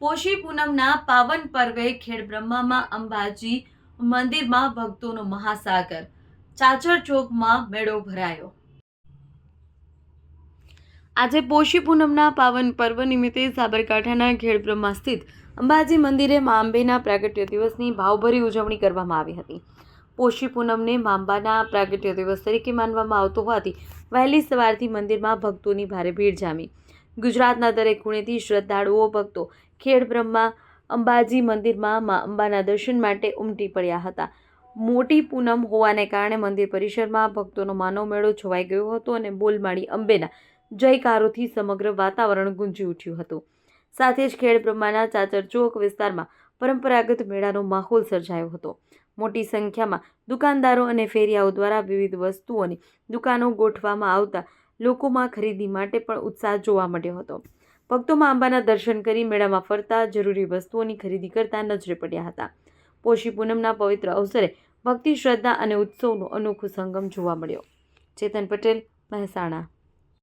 પોષી પૂનમના પાવન પર્વે ખેડ બ્રહ્મામાં અંબાજી મંદિરમાં ભક્તોનો મહાસાગર. ચાચર ચોકમાં મેળો ભરાયો. આજે પોષી પૂનમના પાવન પર્વ નિમિત્તે સાબરકાંઠાના ખેડ બ્રહ્મા સ્થિત અંબાજી મંદિરે મા અંબેના પ્રાગટ્ય દિવસની ભાવભરી ઉજવણી કરવામાં આવી હતી. પોષી પૂનમને માંબાના પ્રાગટ્ય દિવસ તરીકે માનવામાં આવતો હોવાથી વહેલી સવારથી મંદિરમાં ભક્તોની ભારે ભીડ જામી. ગુજરાતના દરેક ખૂણેથી શ્રદ્ધાળુઓ, ભક્તો ખેડ બ્રહ્મા અંબાજી મંદિરમાં મા અંબાના દર્શન માટે ઉમટી પડ્યા હતા. મોટી પૂનમ હોવાને કારણે મંદિર પરિસરમાં ભક્તોનો માનવ મેળો છવાઈ ગયો હતો અને બોલમાળી અંબેના જયકારોથી સમગ્ર વાતાવરણ ગુંજી ઉઠ્યું હતું. સાથે જ ખેડ બ્રહ્માના ચાચર ચોક વિસ્તારમાં પરંપરાગત મેળાનો માહોલ સર્જાયો હતો. મોટી સંખ્યામાં દુકાનદારો અને ફેરિયાઓ દ્વારા વિવિધ વસ્તુઓની દુકાનો ગોઠવામાં આવતા લોકોમાં ખરીદી માટે પણ ઉત્સાહ જોવા મળ્યો હતો. ભક્તોમાં આંબાના દર્શન કરી મેળામાં ફરતા જરૂરી વસ્તુઓની ખરીદી કરતા નજરે પડ્યા હતા. પોષી પૂનમના પવિત્ર અવસરે ભક્તિ, શ્રદ્ધા અને ઉત્સવનો અનોખો સંગમ જોવા મળ્યો. ચેતન પટેલ, મહેસાણા.